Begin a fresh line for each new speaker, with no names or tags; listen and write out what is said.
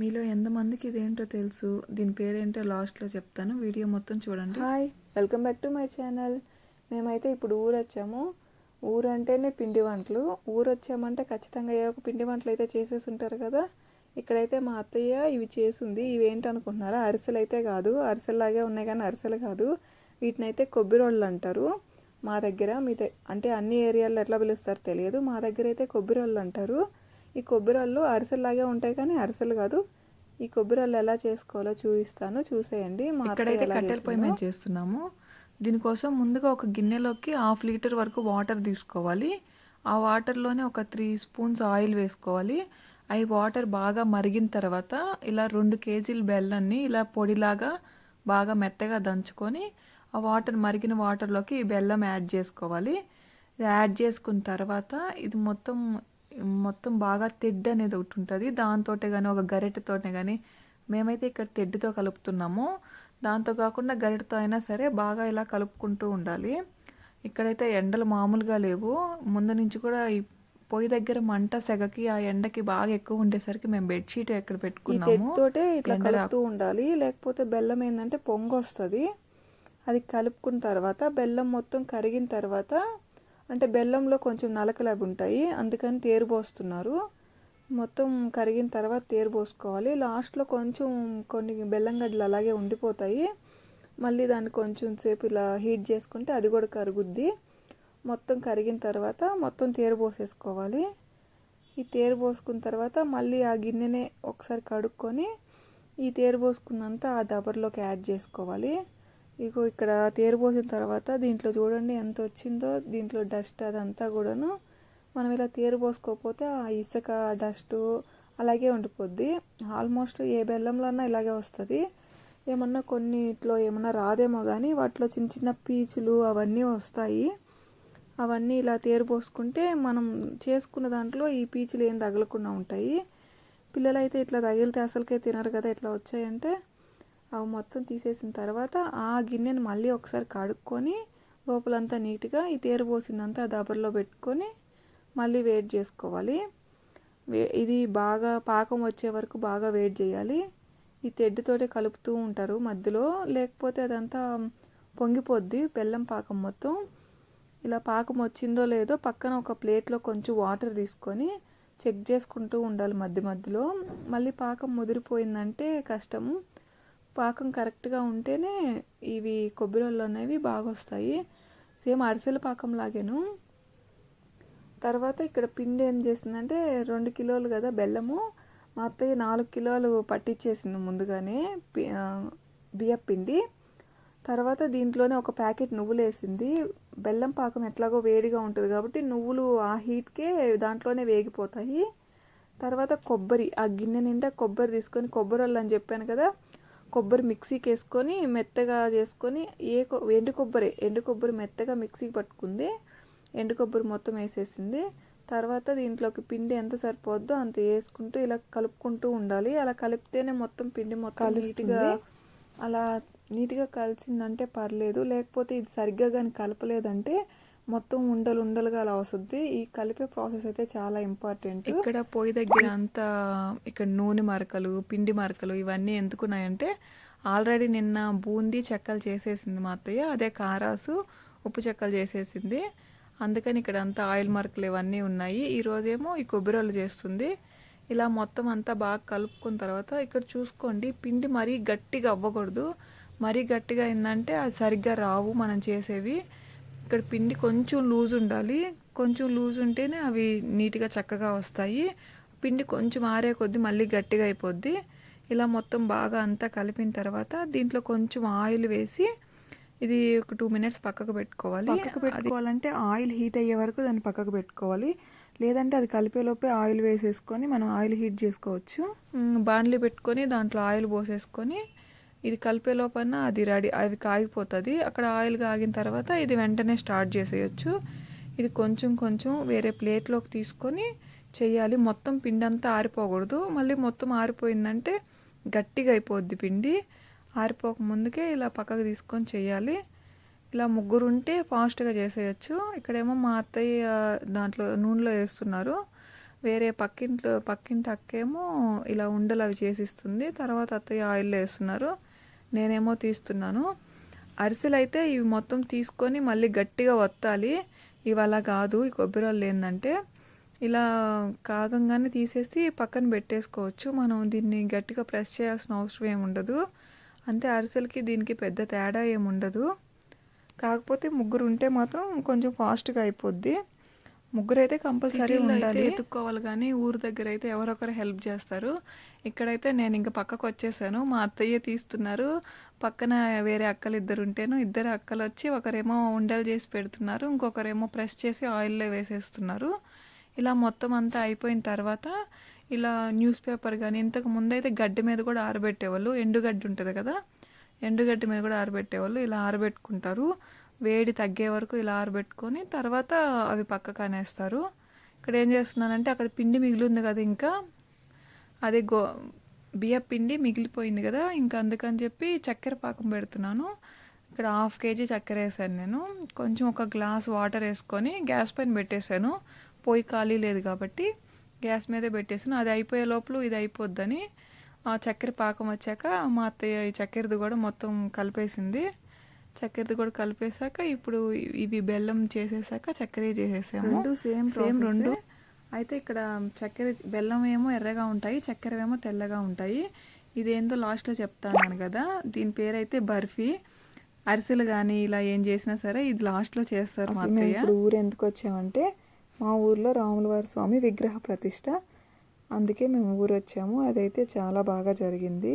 మీలో ఎంతమందికి ఇదేంటో తెలుసు దీని పేరేంటో లాస్ట్లో చెప్తాను. వీడియో మొత్తం చూడండి.
Hi welcome back to my channel. మేమైతే ఇప్పుడు ఊరు వచ్చాము ఊరు అంటేనే పిండి వంటలు. ఊరు వచ్చామంటే ఖచ్చితంగా ఏ ఒక పిండి వంటలు అయితే చేసేసి ఉంటారు కదా. ఇక్కడైతే మా అత్తయ్య ఇవి చేసింది. ఇవి ఏంటనుకుంటున్నారా అరిసెలు అయితే కాదు. అరిసెల్లాగే ఉన్నాయి కానీ అరిసెలు కాదు. వీటినైతే కొబ్బరి రోళ్ళు అంటారు. మా దగ్గర మీ అంటే అన్ని ఏరియాల్లో ఎట్లా పిలుస్తారో తెలియదు. మా దగ్గర అయితే కొబ్బరి రోళ్ళు అంటారు. ఈ కొబ్బరి రోళ్ళు అరిసెల్లాగే ఉంటాయి కానీ అరిసెలు కాదు. ఈ కొబ్బరి రోళ్ళు ఎలా చేసుకోవాలో చూపిస్తాను. చూసేయండి. మా
ఇక్కడైతే కట్టెల పొయ్యి. మేము చేస్తున్నాము. దీనికోసం ముందుగా ఒక గిన్నెలోకి హాఫ్ లీటర్ వరకు వాటర్ తీసుకోవాలి. ఆ వాటర్లోనే ఒక త్రీ స్పూన్స్ ఆయిల్ వేసుకోవాలి. అవి వాటర్ బాగా మరిగిన తర్వాత ఇలా రెండు కేజీల బెల్లాన్ని ఇలా పొడిలాగా బాగా మెత్తగా దంచుకొని ఆ వాటర్ మరిగిన వాటర్లోకి ఈ బెల్లం యాడ్ చేసుకోవాలి. యాడ్ చేసుకున్న తర్వాత ఇది మొత్తం మొత్తం బాగా తెడ్డు అనేది ఒకటి ఉంటుంది. దాంతోటే కానీ ఒక గరిటెతోటే కానీ మేమైతే ఇక్కడ తెడ్డుతో కలుపుతున్నాము. దాంతో కాకుండా గరిటతో అయినా సరే బాగా ఇలా కలుపుకుంటూ ఉండాలి. ఇక్కడైతే ఎండలు మామూలుగా లేవు. ముందు నుంచి కూడా ఈ పొయ్యి దగ్గర మంట సెగకి ఆ ఎండకి బాగా ఎక్కువ ఉండేసరికి మేము బెడ్షీట్ ఎక్కడ పెట్టుకున్నాము.
తెడ్డుతోటే ఇట్లా కలుపుతూ ఉండాలి. లేకపోతే బెల్లం ఏంటంటే పొంగు వస్తుంది అది కలుపుకున్న తర్వాత బెల్లం మొత్తం కరిగిన తర్వాత అంటే బెల్లంలో కొంచెం నలకలు అవి ఉంటాయి. అందుకని తేరు పోస్తున్నారు. మొత్తం కరిగిన తర్వాత తేరు పోసుకోవాలి. లాస్ట్లో కొంచెం కొన్ని బెల్లం గడ్డలు అలాగే ఉండిపోతాయి. మళ్ళీ దాన్ని కొంచెం సేపు ఇలా హీట్ చేసుకుంటే అది కూడా కరుగుద్ది. మొత్తం కరిగిన తర్వాత మొత్తం తేరు పోసేసుకోవాలి. ఈ తేరు పోసుకున్న తర్వాత మళ్ళీ ఆ గిన్నెనే ఒకసారి కడుక్కొని ఈ తేరు పోసుకున్నంత ఆ దబర్లోకి యాడ్ చేసుకోవాలి. ఇగో ఇక్కడ తేరు పోసిన తర్వాత దీంట్లో చూడండి ఎంత వచ్చిందో దీంట్లో డస్ట్ అదంతా కూడాను మనం ఇలా తేరు పోసుకోకపోతే ఆ ఇసుక డస్ట్ అలాగే ఉండిపోద్ది. ఆల్మోస్ట్ ఏ బెల్లంలో అన్నా ఇలాగే వస్తుంది. ఏమన్నా కొన్నిట్లో ఏమన్నా రాదేమో కానీ వాటిలో చిన్న చిన్న పీచులు అవన్నీ వస్తాయి. అవన్నీ ఇలా తేరు పోసుకుంటే మనం చేసుకున్న దాంట్లో ఈ పీచులు ఏం తగలకుండా ఉంటాయి. పిల్లలైతే ఇట్లా తగిలితే అసలుకే తినరు కదా ఇట్లా వచ్చాయంటే అవి మొత్తం తీసేసిన తర్వాత ఆ గిన్నెని మళ్ళీ ఒకసారి కడుక్కొని లోపలంతా నీట్గా ఈ తేరు పోసిందంతా ఆ దబర్లో పెట్టుకొని మళ్ళీ వేడి చేసుకోవాలి. వే ఇది బాగా పాకం వచ్చే వరకు బాగా వేడి చేయాలి. ఈ తెడ్డుతోటే కలుపుతూ ఉంటారు మధ్యలో. లేకపోతే అదంతా పొంగిపోద్ది బెల్లం పాకం మొత్తం. ఇలా పాకం వచ్చిందో లేదో పక్కన ఒక ప్లేట్లో కొంచెం వాటర్ తీసుకొని చెక్ చేసుకుంటూ ఉండాలి మధ్య మధ్యలో. మళ్ళీ పాకం ముదిరిపోయిందంటే కష్టము. పాకం కరెక్ట్గా ఉంటేనే ఇవి కొబ్బరిళ్ళు అనేవి బాగా వస్తాయి సేమ్ అరిసెల పాకం లాగాను. తర్వాత ఇక్కడ పిండి ఏం చేసిందంటే రెండు కిలోలు కదా బెల్లము. మా అత్తయ్య నాలుగు కిలోలు పట్టించేసింది ముందుగానే పి- బియ్యం పిండి. తర్వాత దీంట్లోనే ఒక ప్యాకెట్ నువ్వులు వేసింది బెల్లం పాకం ఎట్లాగో వేడిగా ఉంటుంది కాబట్టి నువ్వులు ఆ హీట్కే దాంట్లోనే వేగిపోతాయి. తర్వాత కొబ్బరి ఆ గిన్నె నిండా కొబ్బరి తీసుకొని కొబ్బరి అని చెప్పాను కదా కొబ్బరి మిక్సీకి వేసుకొని మెత్తగా చేసుకొని ఏ ఎండు కొబ్బరి ఎండు కొబ్బరి మెత్తగా మిక్సీకి పట్టుకుంది. ఎండు కొబ్బరి మొత్తం వేసేసింది. తర్వాత దీంట్లోకి పిండి ఎంత సరిపోద్దో అంత వేసుకుంటూ ఇలా కలుపుకుంటూ ఉండాలి. అలా కలిపితేనే మొత్తం పిండి మొత్తం నీట్గా అలా నీట్గా కలిసిందంటే పర్లేదు. లేకపోతే ఇది సరిగ్గా కానీ కలపలేదంటే మొత్తం ఉండలు ఉండలుగా అలా వస్తుంది. ఈ కలిపే ప్రాసెస్ అయితే చాలా ఇంపార్టెంట్.
ఇక్కడ పొయ్యి దగ్గర అంతా ఇక్కడ నూనె మరకలు పిండి మరకలు ఇవన్నీ ఎందుకున్నాయంటే ఆల్రెడీ నిన్న బూందీ చెక్కలు చేసేసింది మా అత్తయ్య అదే కారాసు ఉప్పు చెక్కలు చేసేసింది. అందుకని ఇక్కడ అంతా ఆయిల్ మరకలు ఇవన్నీ ఉన్నాయి. ఈ ఈ కొబ్బరిలు చేస్తుంది. ఇలా మొత్తం అంతా బాగా కలుపుకున్న తర్వాత ఇక్కడ చూసుకోండి పిండి మరీ గట్టిగా అవ్వకూడదు. మరీ గట్టిగా అయిందంటే అది సరిగ్గా రావు మనం చేసేవి. ఇక్కడ పిండి కొంచెం లూజ్ ఉండాలి. కొంచెం లూజ్ ఉంటేనే అవి నీట్గా చక్కగా వస్తాయి. పిండి కొంచెం ఆరే కొద్దీ మళ్ళీ గట్టిగా అయిపోద్ది. ఇలా మొత్తం బాగా అంతా కలిపిన తర్వాత దీంట్లో కొంచెం ఆయిల్ వేసి ఇది ఒక టూ మినిట్స్ పక్కకు పెట్టుకోవాలి.
పక్కకు పెట్టుకోవాలంటే ఆయిల్ హీట్ అయ్యే వరకు దాన్ని పక్కకు పెట్టుకోవాలి. లేదంటే అది కలిపేలోపే ఆయిల్ వేసేసుకొని మనం ఆయిల్ హీట్ చేసుకోవచ్చు.
బాండ్లీ పెట్టుకొని దాంట్లో ఆయిల్ పోసేసుకొని ఇది కలిపే లోపల అది రెడీ అవి కాగిపోతుంది. అక్కడ ఆయిల్ కాగిన తర్వాత ఇది వెంటనే స్టార్ట్ చేసేయచ్చు. ఇది కొంచెం కొంచెం వేరే ప్లేట్లోకి తీసుకొని చేయాలి. మొత్తం పిండి అంతా ఆరిపోకూడదు. మళ్ళీ మొత్తం ఆరిపోయిందంటే గట్టిగా అయిపోద్ది పిండి. ఆరిపోక ముందుకే ఇలా పక్కకు తీసుకొని చేయాలి. ఇలా ముగ్గురు ఉంటే ఫాస్ట్గా చేసేయచ్చు. ఇక్కడేమో మా అత్తయ్య దాంట్లో నూనెలో వేస్తున్నారు. వేరే పక్కింట్లో పక్కింటి అక్కేమో ఇలా ఉండలు అవి చేసిస్తుంది తర్వాత అత్తయ్య ఆయిల్ వేస్తున్నారు. నేనేమో తీస్తున్నాను. అరిసెలు అయితే ఇవి మొత్తం తీసుకొని మళ్ళీ గట్టిగా వత్తాలి. ఇవి అలా కాదు ఈ కొబ్బరి వాళ్ళు ఏంటంటే ఇలా కాగంగానే తీసేసి పక్కన పెట్టేసుకోవచ్చు. మనం దీన్ని గట్టిగా ప్రెస్ చేయాల్సిన అవసరం ఏమి ఉండదు. అంతే అరిసెలకి దీనికి పెద్ద తేడా ఏముండదు కాకపోతే ముగ్గురు ఉంటే మాత్రం కొంచెం ఫాస్ట్గా అయిపోద్ది. ముగ్గురు అయితే కంపల్సరీ ఉండాలి. ఎత్తుక్కోవాలి కానీ ఊరు దగ్గర అయితే ఎవరొకరు హెల్ప్ చేస్తారు. ఇక్కడైతే నేను ఇంకా పక్కకు వచ్చేసాను. మా అత్తయ్య తీస్తున్నారు. పక్కన వేరే అక్కలు ఇద్దరు ఉంటేను ఇద్దరు అక్కలు వచ్చి ఒకరేమో ఉండలు చేసి పెడుతున్నారు. ఇంకొకరేమో ప్రెస్ చేసి ఆయిల్లో వేసేస్తున్నారు. ఇలా మొత్తం అంతా అయిపోయిన తర్వాత ఇలా న్యూస్ పేపర్ కానీ ఇంతకు ముందైతే గడ్డి మీద కూడా ఆరబెట్టేవాళ్ళు. ఎండుగడ్డి ఉంటుంది కదా ఎండుగడ్డి మీద కూడా ఆరబెట్టేవాళ్ళు. ఇలా ఆరబెట్టుకుంటారు. వేడి తగ్గే వరకు ఇలా ఆరబెట్టుకొని తర్వాత అవి పక్కకు అనేస్తారు. ఇక్కడ ఏం చేస్తున్నానంటే అక్కడ పిండి మిగిలింది కదా ఇంకా. అదే గో బియ్య పిండి మిగిలిపోయింది కదా ఇంకా అందుకని చెప్పి చక్కెర పాకం పెడుతున్నాను. ఇక్కడ హాఫ్ కేజీ చక్కెర వేసాను నేను. కొంచెం ఒక గ్లాస్ వాటర్ వేసుకొని గ్యాస్ పైన పెట్టేశాను. పోయి ఖాళీ లేదు కాబట్టి గ్యాస్ మీదే పెట్టేసాను అది అయిపోయే లోపల ఇది అయిపోద్దని ఆ చక్కెర పాకం వచ్చాక మా అత్తయ్య ఈ చక్కెరది కూడా మొత్తం కలిపేసింది. చక్కెరది కూడా కలిపేశాక ఇప్పుడు ఇవి బెల్లం చేసేసాక చక్కెర చేసేసాము.
రెండు సేమ్
సేమ్ రెండు. అయితే ఇక్కడ చక్కెర బెల్లం ఏమో ఎర్రగా ఉంటాయి చక్కెర ఏమో తెల్లగా ఉంటాయి. ఇదేందో లాస్ట్లో చెప్తాను కదా. దీని పేరు అయితే బర్ఫీ. అరిసెలు కానీ ఇలా ఏం చేసినా సరే ఇది లాస్ట్లో చేస్తారు మా అత్తయ్య.
ఊరు ఎందుకు వచ్చామంటే మా ఊర్లో రాములవారి స్వామి విగ్రహ ప్రతిష్ట. అందుకే మేము ఊరు వచ్చాము. అదైతే చాలా బాగా జరిగింది.